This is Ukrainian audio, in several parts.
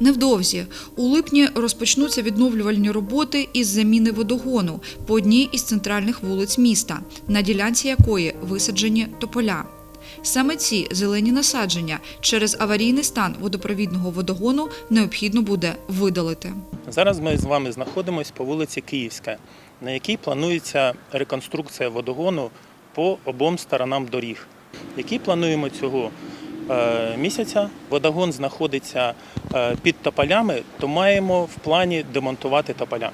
Невдовзі у липні розпочнуться відновлювальні роботи із заміни водогону по одній із центральних вулиць міста, на ділянці якої висаджені тополя. Саме ці зелені насадження через аварійний стан водопровідного водогону необхідно буде видалити. Зараз ми з вами знаходимося по вулиці Київська, на якій планується реконструкція водогону по обом сторонам доріг. Який плануємо цього місяця? Водогон знаходиться е, під тополями, то маємо в плані демонтувати тополя.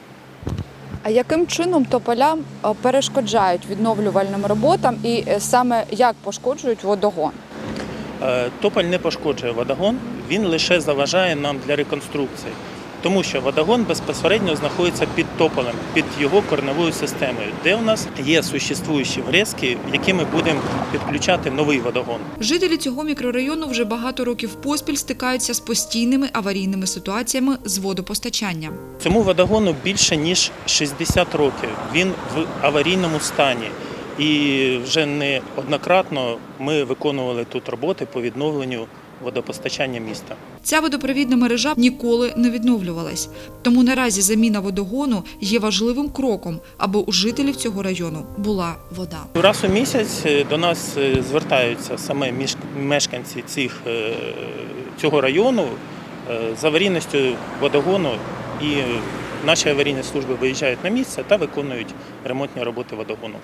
А яким чином тополя е, перешкоджають відновлювальним роботам і е, саме як пошкоджують водогон? Е, Тополь не пошкоджує водогон, він лише заважає нам для реконструкції. Тому що водогон безпосередньо знаходиться під тополем, під його корневою системою, де у нас є существуючі врезки, в які ми будемо підключати новий водогон. Жителі цього мікрорайону вже багато років поспіль стикаються з постійними аварійними ситуаціями з водопостачанням. Цьому водогону більше ніж 60 років. Він в аварійному стані. І вже неоднократно ми виконували тут роботи по відновленню водопостачання міста. Ця водопровідна мережа ніколи не відновлювалась. Тому наразі заміна водогону є важливим кроком, аби у жителів цього району була вода. Раз у місяць е, до нас е, звертаються саме мешканці цих, е, цього району з аварійністю водогону, і наші аварійні служби виїжджають на місце та виконують ремонтні роботи водогону.